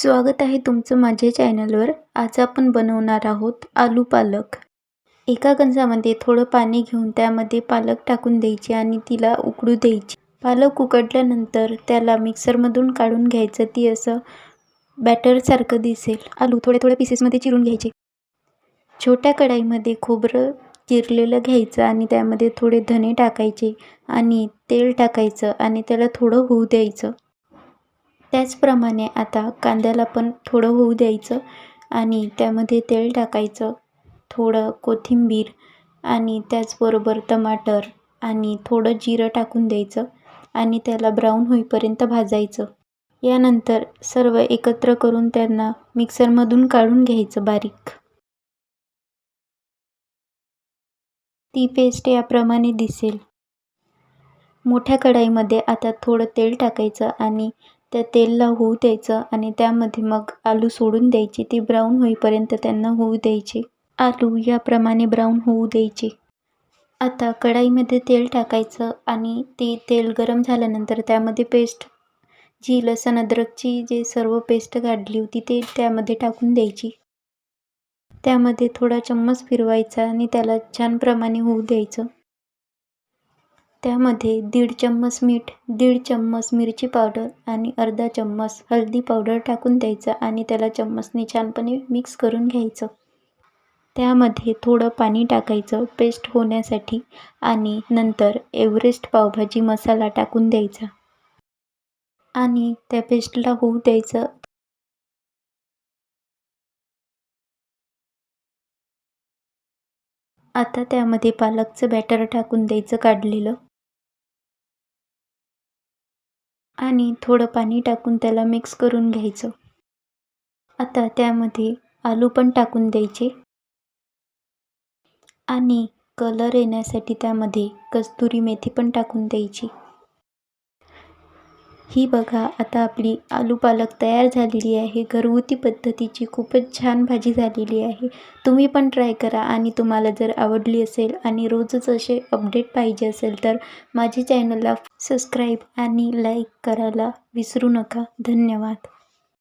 स्वागत आहे तुमचं माझ्या चॅनलवर. आज आपण बनवणार आहोत आलू पालक. एका गंजामध्ये थोडं पाणी घेऊन त्यामध्ये पालक टाकून द्यायची आणि तिला उकडू द्यायची. पालक उकडल्यानंतर त्याला मिक्सरमधून काढून घ्यायचं. ती असं बॅटरसारखं दिसेल. आलू थोड्या थोड्या पीसेसमध्ये चिरून घ्यायचे. छोट्या कढाईमध्ये खोबरं चिरलेलं घ्यायचं आणि त्यामध्ये थोडे धने टाकायचे आणि तेल टाकायचं आणि त्याला थोडं होऊ द्यायचं. त्याचप्रमाणे आता कांद्याला पण थोडं होऊ द्यायचं आणि त्यामध्ये तेल टाकायचं थोडं कोथिंबीर आणि त्याचबरोबर टमाटर आणि थोडं जिरं टाकून द्यायचं आणि त्याला ब्राऊन होईपर्यंत भाजायचं. यानंतर सर्व एकत्र करून त्यांना मिक्सरमधून काढून घ्यायचं बारीक. ती पेस्ट याप्रमाणे दिसेल. मोठ्या कढाईमध्ये आता थोडं तेल टाकायचं आणि त्या तेलला होऊ द्यायचं आणि त्यामध्ये मग आलू सोडून द्यायचे. ते ब्राऊन होईपर्यंत त्यांना होऊ द्यायचे. आलू याप्रमाणे ब्राऊन होऊ द्यायचे. आता कढाईमध्ये तेल टाकायचं आणि ते तेल गरम झाल्यानंतर त्यामध्ये पेस्ट जी लसण अद्रकची जे सर्व पेस्ट काढली होती ते त्यामध्ये टाकून द्यायची. त्यामध्ये थोडा चम्मच फिरवायचा आणि त्याला छान प्रमाणे होऊ द्यायचं. त्यामध्ये दीड चम्मच मीठ दीड चम्मच मिरची पावडर आणि अर्धा चम्मच हळदी पावडर टाकून द्यायचं आणि त्याला चम्मचने छानपणे मिक्स करून घ्यायचं. त्यामध्ये थोडं पाणी टाकायचं पेस्ट होण्यासाठी आणि नंतर एव्हरेस्ट पावभाजी मसाला टाकून द्यायचा. आणि त्या पेस्टला होऊ द्यायचं. आता त्यामध्ये पालकचं बॅटर टाकून द्यायचं काढलेलं. आणि थोडं पाणी टाकून त्याला मिक्स करून घ्यायचं. आता त्यामध्ये आलू पण टाकून द्यायचे. आणि कलर येण्यासाठी त्यामध्ये कस्तुरी मेथी पण टाकून द्यायची. ही बघा आता आपली आलू पालक तयार झालेली आहे. घरगुती पद्धतीची खूपच छान भाजी झालेली आहे. तुम्ही पण ट्राय करा आणि तुम्हाला जर आवडली असेल आणि रोजच असे अपडेट पाहिजे असेल तर माझ्या चॅनलला सबस्क्राईब आणि लाईक करायला विसरू नका. धन्यवाद.